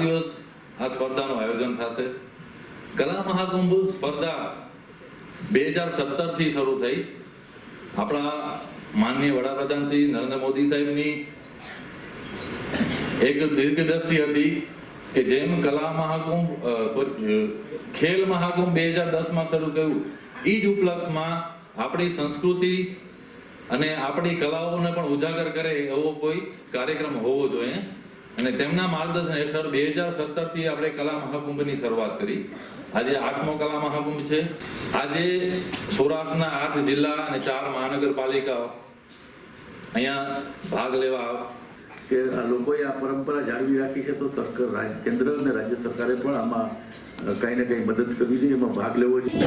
સ્પર્ધાનું આયોજન થશે. કલા મહાકુંભ સ્પર્ધા બે હજાર શરૂ થઈ. આપણા માનનીય વડાપ્રધાન શ્રી નરેન્દ્ર મોદી સાહેબની એક દીર્ઘદ્રષ્ટિ હતી કે જેમ કલા મહાકુંભ ખેલ મહાકુંભ બે હજાર દસમાં શરૂ કર્યું એ જ ઉપલક્ષમાં આપણી સંસ્કૃતિ અને આપણી કલાઓને પણ ઉજાગર કરે એવો કોઈ કાર્યક્રમ હોવો જોઈએ. અને તેમના માર્ગદર્શન હેઠળ બે હજાર સત્તરથી આપણે કલા મહાકુંભની શરૂઆત કરી. આજે આઠમો કલા મહાકુંભ છે. આજે સૌરાષ્ટ્રના આઠ જિલ્લા અને ચાર મહાનગરપાલિકાઓ અહીંયા ભાગ લેવા કે આ લોકોએ આ પરંપરા જાળવી રાખી છે તો સરકાર રાજ્ય કેન્દ્ર અને રાજ્ય સરકારે પણ આમાં કંઈ કાંઈ ને કંઈ મદદ કરવી જોઈએ એમાં ભાગ લેવો જોઈએ.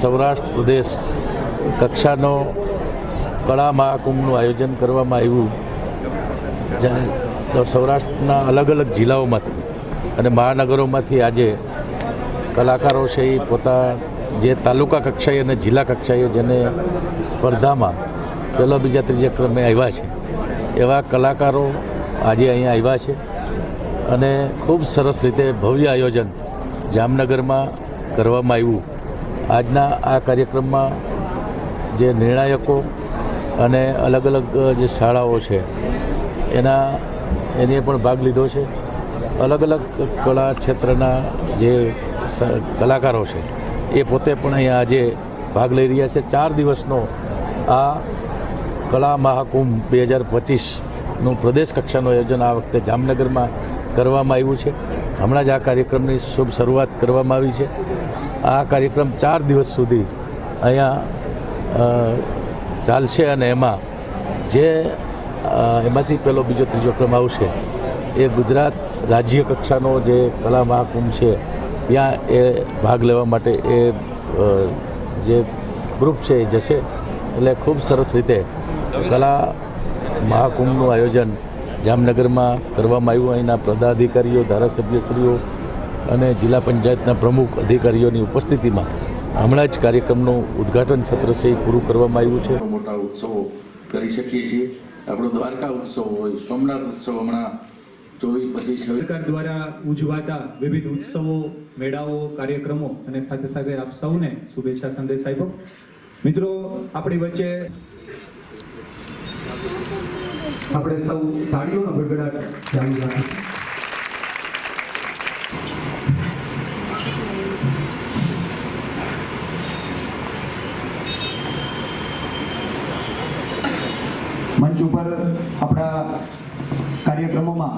સૌરાષ્ટ્ર પ્રદેશ કક્ષાનો કળા મહાકુંભનું આયોજન કરવામાં આવ્યું. સૌરાષ્ટ્રના અલગ અલગ જિલ્લાઓમાંથી અને મહાનગરોમાંથી આજે કલાકારો છે એ પોતા, જે તાલુકા કક્ષાએ અને જિલ્લા કક્ષાએ જેને સ્પર્ધામાં પહેલો બીજા ત્રીજા ક્રમે આવ્યા છે. એવા કલાકારો આજે અહીંયા આવ્યા છે અને ખૂબ સરસ રીતે ભવ્ય આયોજન જામનગરમાં કરવામાં આવ્યું. આજના આ કાર્યક્રમમાં જે નિર્ણાયકો અને અલગ અલગ જે શાળાઓ છે, એના, એને પણ ભાગ લીધો છે. અલગ અલગ કળા ક્ષેત્રના જે કલાકારો છે, એ પોતે પણ અહીંયા આજે ભાગ લઈ રહ્યા છે. ચાર દિવસનો આ કળા મહાકુંભ બે હજાર પચીસનું પ્રદેશ કક્ષાનું આયોજન આ વખતે જામનગરમાં કરવામાં આવ્યું છે. હમણાં જ આ કાર્યક્રમની શુભ શરૂઆત કરવામાં આવી છે. આ કાર્યક્રમ ચાર દિવસ સુધી અહીંયા ચાલશે અને એમાં જે એમાંથી પેલો બીજો ત્રીજો ક્રમ આવશે, એ ગુજરાત રાજ્ય કક્ષાનો જે કલા મહાકુંભ છે, ત્યાં એ ભાગ લેવા માટે એ જે ગ્રુપ છે એ જશે. એટલે ખૂબ સરસ રીતે કલા મહાકુંભનું આયોજન જામનગરમાં કરવામાં આવ્યું. અહીંના પદાધિકારીઓ, ધારાસભ્યશ્રીઓ અને જિલ્લા પંચાયતના પ્રમુખ અધિકારીઓની ઉપસ્થિતિમાં હમણાં જ કાર્યક્રમનું ઉદ્ઘાટન સત્ર છે પૂરું કરવામાં આવ્યું છે. મોટા ઉત્સવો કરી શકીએ છીએ. આપણો દ્વારકા ઉત્સવ હોય સોમનાથ ઉત્સવ હમણાં ચોવીસ પચીસ સરકાર દ્વારા ઉજવાતા વિવિધ ઉત્સવો મેળાઓ કાર્યક્રમો અને સાથે સાથે આપ સૌને શુભેચ્છા સંદેશ આપ્યો. મિત્રો આપણી વચ્ચે આપણે સૌ તાળીઓનો ગડગડાટ જાણી રાખીશું મંચ ઉપર આપણા કાર્યક્રમોમાં